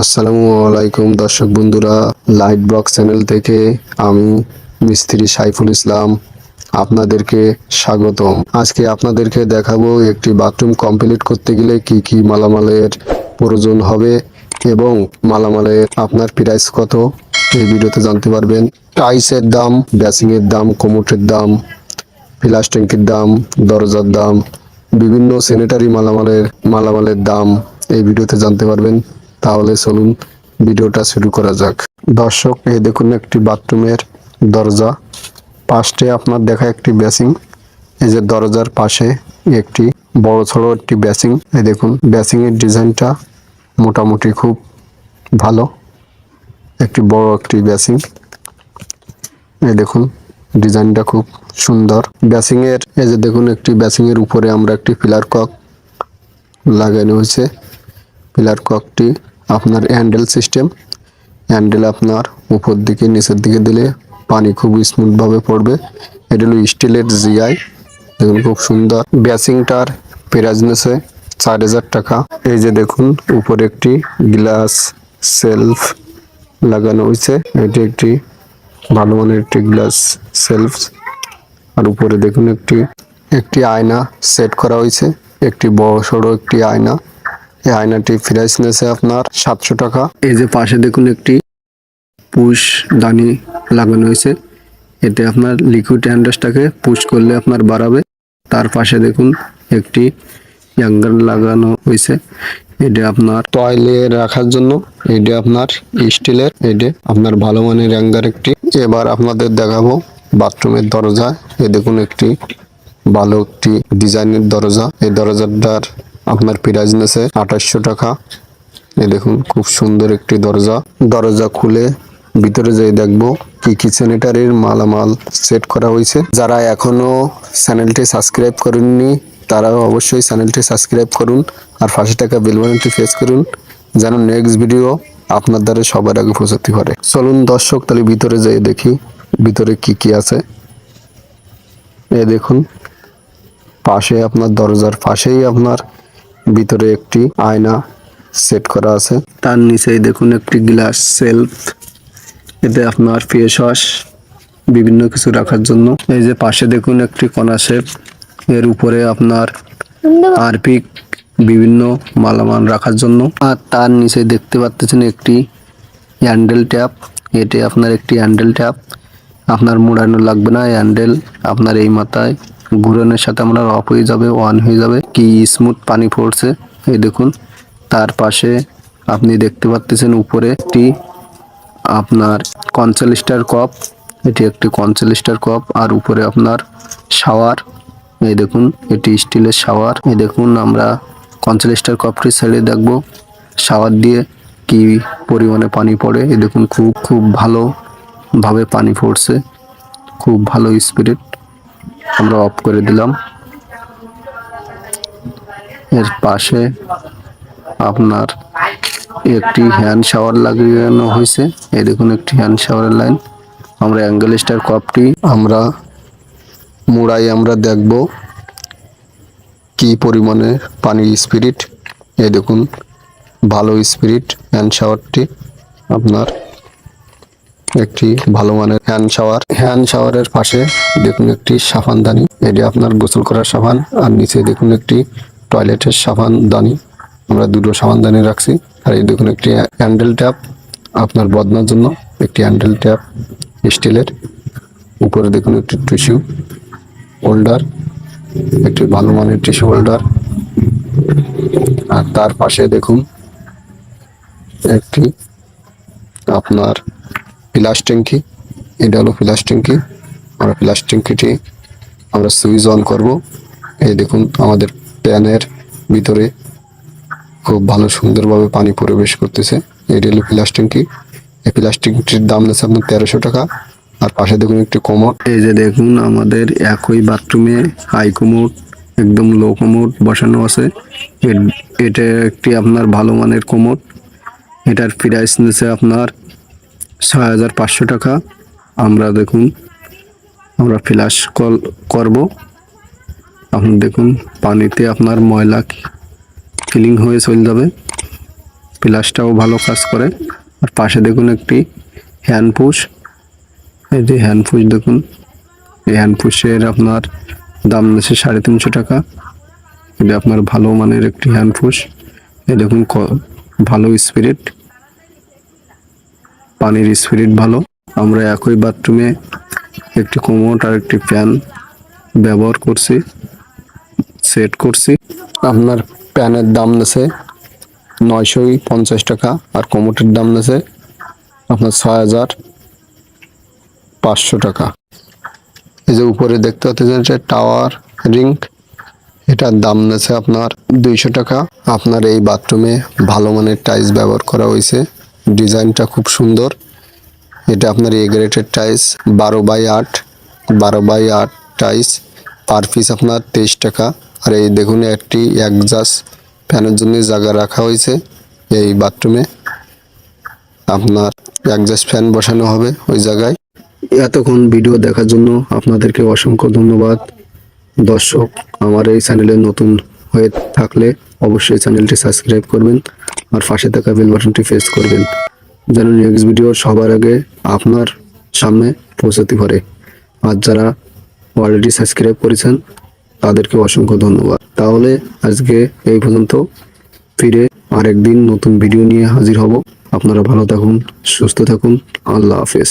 আসসালামু আলাইকুম দর্শক বন্ধুরা লাইট বক্স চ্যানেল থেকে আমি মিস্ত্রি সাইফুল ইসলাম আপনাদেরকে স্বাগতম। আজকে আপনাদেরকে দেখাবো একটি বাথরুম কমপ্লিট করতে গেলে কি কি মালামালের প্রয়োজন হবে এবং মালামালের আপনার প্রাইস কত, এই ভিডিওতে জানতে পারবেন। টাইসের দাম ব্যাসিংয়ের দাম, কোমোটের দাম ফ্লাশ ট্যাঙ্কির দাম, দরজার দাম, বিভিন্ন স্যানিটারি মালামালের মালামালের দাম, এই ভিডিওতে জানতে পারবেন। তাহলে চলুন ভিডিওটা শুরু করা যাক। দর্শক, এই দেখুন একটি বাথরুমের দরজা। পাশে আপনার দেখা একটি বেসিং এই যে দরজার পাশে একটি বড় ছোট একটি বেসিং এই দেখুন বেসিং এর ডিজাইনটা মোটামুটি খুব ভালো। একটি বড় একটি বেসিং এই দেখুন, ডিজাইনটা খুব সুন্দর। ব্যাসিং এর এই যে দেখুন, একটি ব্যাসিং এর উপরে আমরা একটি পিলার কক লাগানো হয়েছে। পিলার ককটি আপনার হ্যান্ডেল সিস্টেম। হ্যান্ডেল আপনার উপর দিকে, নিচের দিকে দিলে পানি খুব স্মুথ ভাবে পড়বে। এটা হলো স্টিলের জিআই দেখুন, খুব সুন্দর। ব্যাসিংটার নিয়েছে চার হাজার টাকা। এই যে দেখুন, উপরে একটি গ্লাস সেলফ লাগানো হয়েছে। এটি একটি ভালো মানের একটি গ্লাস সেলফ। আর উপরে দেখুন, একটি একটি আয়না সেট করা হয়েছে। একটি বড় সড়ো একটি আয়না। এই আয়নাটি প্রাইস নিয়েছে আপনার সাতশো টাকা। এই যে পাশে দেখুন একটি পুশ দানি লাগানো হয়েছে। এতে আপনার লিকুইড হ্যান্ডাসটাকে পুশ করলে আপনার বাড়াবে। তার পাশে দেখুন একটি অ্যাঙ্গার লাগানো হয়েছে। এটা আপনার টয়লে রাখার জন্য এটা আপনার স্টিলের এটা আপনার ভালো মানের অ্যাঙ্গার একটি। এবার আপনাদের দেখাবো বাথরুমের দরজা। এ দেখুন একটি ভালো একটি ডিজাইনের দরজা। এই দরজাটার আপনার প্রাইস নেছে আঠাশশো টাকা। এ দেখুন, খুব সুন্দর একটি দরজা। দরজা খুলে ভিতরে যেয়ে দেখব কি কি স্যানিটারির মালামাল সেট করা হয়েছে। যারা এখনও চ্যানেলটি সাবস্ক্রাইব করেননি তারা অবশ্যই চ্যানেলটি সাবস্ক্রাইব করুন আর পাশে টাকা বেলবানটি ফেস করুন, যেন নেক্সট ভিডিও আপনার দ্বারা সবার আগে পৌঁছাতে পারে চলুন দর্শক, তাহলে ভিতরে যেয়ে দেখি, ভিতরে কি কি আছে। এ দেখুন, পাশে আপনার দরজার পাশেই আপনার ভিতরে একটি আয়না সেট করা আছে। তার নিচেই দেখুন একটি গ্লাস সেলফ। এতে আপনার ফেস ওয়াশ বিভিন্ন কিছু রাখার জন্য। এই যে পাশে দেখুন একটি কণা শেপ এর উপরে আপনার আরপিক বিভিন্ন মালামাল রাখার জন্য। আর তার নিচে দেখতে পাচ্ছেন একটি হ্যান্ডেল ট্যাপ এটি আপনার একটি হ্যান্ডেল ট্যাপ আপনার মোড়ানো লাগবে না হ্যান্ডেল আপনার এই মাথায়। ঘুরানোর সাথে আপনার অফ হয়ে যাবে অন হয়ে যাবে, কি স্মুথ পানি পড়ছে, এই দেখুন। তার পাশে আপনি দেখতে পাচ্ছেন উপরে একটি আপনার কনসেলিস্টার কপ এটি একটি কনসেলিস্টার কপ আর উপরে আপনার শাওয়ার এই দেখুন, এটি স্টিলের শাওয়ার এই দেখুন, আমরা কনসেলিস্টার কপটি ছেড়ে দেখব। শাওয়ার দিয়ে কি পরিমাণে পানি পড়ে, এই দেখুন, খুব খুব ভালো ভাবে পানি পড়ছে, খুব ভালো স্পিরিট আমরা অফ করে দিলাম। এর পাশে আপনার একটি হ্যান্ড শাওয়ার লাগানো হয়েছে। এই দেখুন, একটি হ্যান্ড শাওয়ারের লাইন আমরা অ্যাঙ্গেল স্টার কপটি আমরা মুড়াই আমরা দেখব কি পরিমাণে পানির স্পিরিট এই দেখুন, ভালো স্পিরিট হ্যান্ড শাওয়ারটি আপনার একটি ভালো মানের হ্যান্ড শাওয়ার। হ্যান্ড শাওয়ারের পাশে দেখুন একটি সাবানদানি এটি আপনার গোসল করার সাবান আর নিচে দেখুন একটি টয়লেটের সাবান দানি। আমরা দুটো সাবানদানি রাখছি। আর এই দেখুন একটি হ্যান্ডেল ট্যাপ আপনার বদনার জন্য। একটি হ্যান্ডেল ট্যাপ স্টিলের। উপরে দেখুন একটি টিস্যু হোল্ডার। একটি ভালো মানের টিস্যু হোল্ডার। আর তার পাশে দেখুন একটি আপনার ট্যাঙ্কি, এটা হলো ফ্লাশ ট্যাঙ্কি। আমরা ফ্লাশ ট্যাঙ্কিটি আমরা সুইচ অন করব। এই দেখুন, আমাদের প্যানের ভিতরে খুব ভালো সুন্দরভাবে পানি প্রবেশ করতেছে। এটি হলো ফ্লাশ ট্যাঙ্কি। এই ফ্লাশ ট্যাঙ্কিটির দাম নিচ্ছে আপনার তেরোশো টাকা। আর পাশে দেখুন একটি কোমর। এই যে দেখুন, আমাদের একই বাথরুমে হাই কোমোড, একদম লো কোমোড বসানো আছে। এটা একটি আপনার ভালো মানের কোমোড। এটার প্রাইস নিচ্ছে আপনার ছয় হাজার পাঁচশো টাকা। আমরা দেখুন, আমরা ফ্ল্যাশ কল করব। আপনি দেখুন, পানিতে আপনার ময়লা ফিলিং হয়ে চলে যাবে। প্লাসটাও ভালো কাজ করে। আর পাশে দেখুন একটি হ্যান্ড পুশ। এই যে হ্যান্ড পুশ দেখুন, এই হ্যান্ড পুশের আপনার দাম নিচ্ছে সাড়ে তিনশো টাকা। এটা আপনার ভালো মানের একটি হ্যান্ড পুশ। এই দেখুন ভালো স্পিরিট। পানির স্পিরিট ভালো। আমরা একই বাথরুমে একটি কোমোট আর একটি প্যান ব্যবহার করছি সেট করছি। আপনার প্যানের দাম নেছে নয়শো পঞ্চাশ টাকা আর কোমোটের দাম নেছে আপনার ছয় হাজার পাঁচশো টাকা। এই যে উপরে দেখতে পাচ্ছেন যে টাওয়ার রিং এটার দাম নেছে আপনার দুইশো টাকা। আপনার এই বাথরুমে ভালো মানের টাইলস ব্যবহার করা হয়েছে। ডিজাইনটা খুব সুন্দর। এটা আপনার এ গ্রেটের টাইলস বারো বাই আট, বারো বাই আট টাইলস পার পিস আপনার তেইশ টাকা। আর এই দেখুন, একটি একজাস ফ্যানের জন্য জায়গা রাখা হয়েছে এই বাথরুমে আপনার একজাস্ট ফ্যান বসানো হবে ওই জায়গায়। এতক্ষণ ভিডিও দেখার জন্য আপনাদেরকে অসংখ্য ধন্যবাদ। দর্শক, আমার এই চ্যানেলে নতুন হয়ে থাকলে অবশ্যই চ্যানেলটি সাবস্ক্রাইব করবেন। আর পাশে থাকা বেল বাটনটি প্রেস করবেন। যেন নেক্সট ভিডিও সবার আগে আপনার সামনে পৌঁছাতে পারে। আর যারা অলরেডি সাবস্ক্রাইব করেছেন, তাদেরকে অসংখ্য ধন্যবাদ। তাহলে আজকে এই পর্যন্ত। ফিরে আরেকদিন নতুন ভিডিও নিয়ে হাজির হব। আপনারা ভালো থাকুন, সুস্থ থাকুন। আল্লাহ হাফেজ।